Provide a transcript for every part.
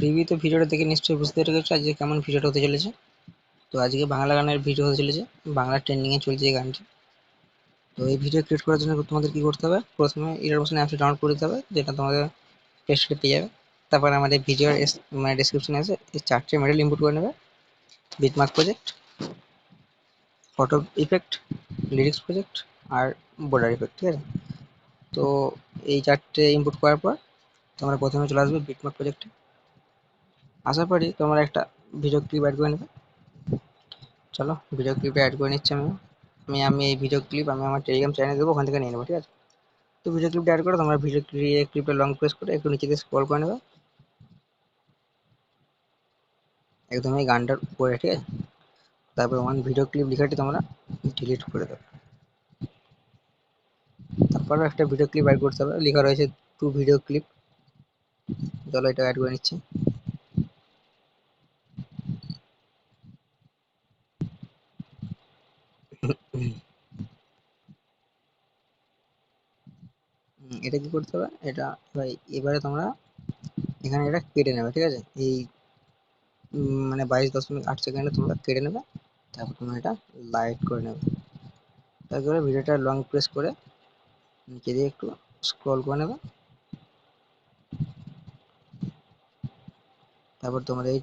প্রিভিউতে ভিডিওটা দেখে নিশ্চয়ই বুঝতে পেরেছ আজকে কেমন ভিডিওটা হতে চলেছে। তো আজকে বাংলা গানের ভিডিও হতে চলেছে, বাংলা ট্রেন্ডিংয়ে চলছে এই গানটি। তো এই ভিডিও ক্রিয়েট করার জন্য তোমাদের কী করতে হবে? প্রথমে ইরার মোশন অ্যাপটি ডাউনলোড করে দিতে হবে, যেটা তোমাদের প্লে স্টোরে পেয়ে যাবে। তারপর আমাদের ভিডিওর মানে ডিসক্রিপশনে আছে, এই চারটে মেডেল ইনপুট করে নেবে। Beat mark project photo effect lyrics project আর বর্ডার ইফেক্ট ঠিক আছে? তো এই চারটে ইনপুট করার পর তোমরা প্রথমে চলে আসবে বিটমার্ক প্রজেক্টে আসার করি তোমরা একটা ভিডিও ক্লিপ অ্যাড করে নেবে। চলো ভিডিও ক্লিপে অ্যাড করে নিচ্ছি আমি আমি আমি এই ভিডিও ক্লিপ আমি আমার টেলিগ্রাম চ্যানেলে দেবো, ওখান থেকে নিয়ে নেব, ঠিক আছে? তো ভিডিও ক্লিপটা অ্যাড করে, তোমরা ভিডিও ক্লিপে লং প্রেস করে একটু নিচে দিয়ে স্ক্রল করে নেবে। একদম এই গানটার উপরে, ঠিক আছে? তারপর ওয়ান ভিডিও ক্লিপ লেখাটি তোমরা ডিলিট করে দেবে। তারপরে একটা ভিডিও ক্লিপ অ্যাড করতে হবে। লেখা রয়েছে টু ভিডিও ক্লিপ চলো এটা অ্যাড করে নিচ্ছি। এটা কি করতে হবে? এটা এবার- এবারে তোমরা এখানে এটা কেটে নেবে, ঠিক আছে? এই মানে বাইশ দশমিক আট সেকেন্ডে তোমরা কেটে নেবে, তারপর তোমরা এটা লাইট করে নেবে। তারপরে ভিডিওটা লং প্রেস করে নিচে দিয়ে একটু স্ক্রল করে নেবে। তারপর তোমার এই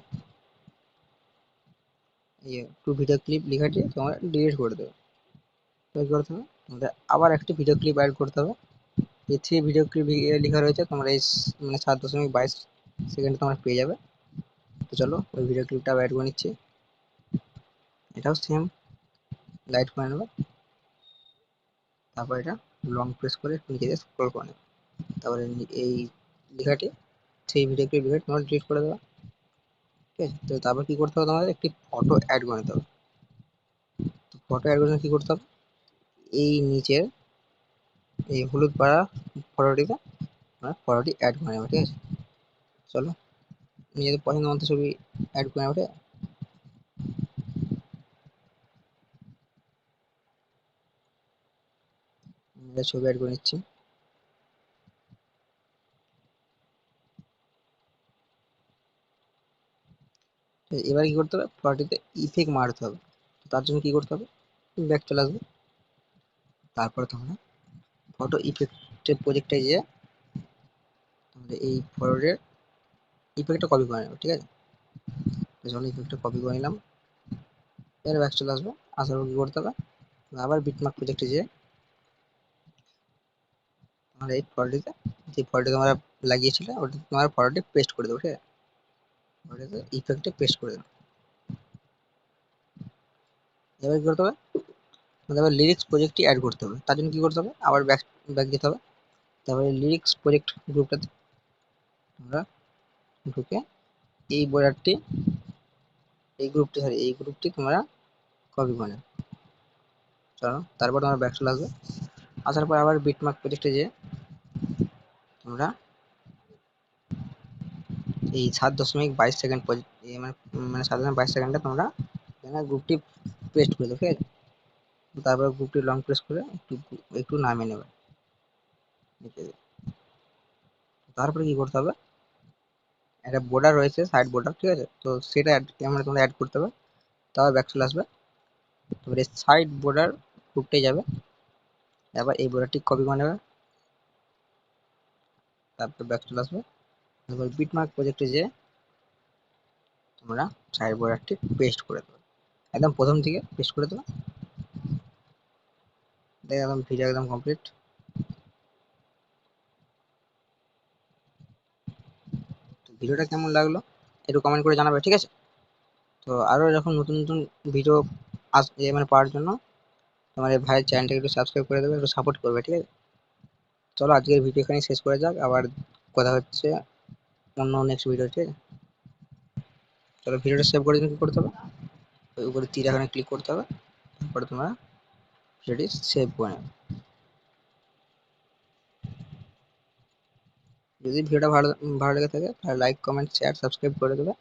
টু ভিডিও ক্লিপ লেখাটি তোমরা ডিলিট করে দেবে। তো কি করতে হবে তোমাদের আবার একটি ভিডিও ক্লিপ অ্যাড করতে হবে। এই থ্রি ভিডিও ক্লিপ লেখা রয়েছে, তোমরা এই মানে সাত দশমিক বাইশ সেকেন্ডে তোমরা পেয়ে যাবে। তো চলো, ওই ভিডিও ক্লিপটা অ্যাড করে নিচ্ছি। এটাও সেম লাইট করে নেবে। তারপর এটা লং প্রেস করে দিয়ে স্ক্রল করে নেবে। তারপরে এই লেখাটি সেই ভিডিও ক্লিপ লেখাটি তোমরা ডিলিট করে দেবে। ঠিক আছে? তো তারপর কি করতে হবে তোমাদের? একটি ফটো অ্যাড করে নিতে হবে। তো ফটো অ্যাড করে কি করতে হবে? এই নিচের এই হলুদ পাড়া ফটোটিতে আমরা ফটোটি অ্যাড করে নেব, ঠিক আছে? চলো নিজেদের পছন্দ মতো ছবি অ্যাড করে নেব, ঠিক আছে? ছবি অ্যাড করে নিচ্ছি। এবার কি করতে হবে? ফটোটিতে ইফেক্ট মারতে হবে। তার জন্য কি করতে হবে? ব্যাক চলে আসবে। তারপরে তোমরা ফটো ইফেক্টের প্রজেক্টে গিয়ে তোমাদের এই ফটোটির ইফেক্টটা কপি করে নেবে, ঠিক আছে? চলো ইফেক্টটা কপি করে নিলাম। এর ব্যাক চলে আসবে, আসার পর কি করতে হবে? আবার বিটমার্ক প্রজেক্টে যেয়ে তোমরা এই ফটোটিতে যে ফটোটি তোমরা লাগিয়েছিলে, ওটা তোমার ফটোটি পেস্ট করে দেবো, ঠিক আছে? ওটাতে ইফেক্টে পেস্ট করে দেবো। এবার কি করতে হবে? আবার লিরিক্স প্রজেক্টটি অ্যাড করতে হবে। তার জন্য কি করতে হবে? আবার ব্যাক ব্যাক যেতে হবে। তারপরে লিরিক্স প্রজেক্ট গ্রুপটাতে তোমরা ঢুকে এই বোর্ডারটি এই গ্রুপটি সরি এই গ্রুপটি তোমরা কপি করে চলো, তারপর তোমার ব্যাক চলে আসবে। আসার পর আবার বিটমার্ক প্রজেক্টে যে তোমরা এই সাত দশমিক বাইশ সেকেন্ড মানে মানে সাত দশমিক বাইশ সেকেন্ডে তোমরা গ্রুপটি পেস্ট করে দেবে ঠিক আছে? তারপর গ্রুপটি লং প্রেস করে একটু একটু নামিয়ে নেবে। নিচে দিয়ে। তারপরে কি করতে হবে? একটা বর্ডার রয়েছে সাইড বর্ডার ঠিক আছে? তো সেটা আমরা তোমরা অ্যাড করতে হবে। তারপর ব্যাক চলে আসবে। তারপরে সাইড বর্ডার গ্রুপটাই যাবে। এবার এই বর্ডারটি কপি করে নেবে। তারপর ব্যাক চলে আসবে। তারপর বিটমার্ক প্রজেক্টে যে তোমরা সাইড বর্ডারটি পেস্ট করে দেবে। একদম প্রথম থেকে পেস্ট করে দেবে। দেখ একদম ভিডিও একদম কমপ্লিট তো ভিডিওটা কেমন লাগল একটু কমেন্ট করে জানাবে, ঠিক আছে? তো আরও যখন নতুন নতুন ভিডিও আস মানে পাওয়ার জন্য তোমার এই ভাইয়ের চ্যানেলটাকে একটু সাবস্ক্রাইব করে দেবে, একটু সাপোর্ট করবে, ঠিক আছে? চলো আজকের ভিডিও এখানে শেষ করে যাক, আবার কথা হচ্ছে অন্য নেক্সট ভিডিও ঠিক আছে? চলো ভিডিওটা সেভ করে কি করতে হবে? ওই উপরে তীর এখানে ক্লিক করতে হবে, তারপরে তোমরা ভিডিওটি সেভ করে নেবেন যদি ভিডিওটা ভালো ভালো লেগে থাকে, তাহলে লাইক কমেন্ট শেয়ার সাবস্ক্রাইব করে দেবে।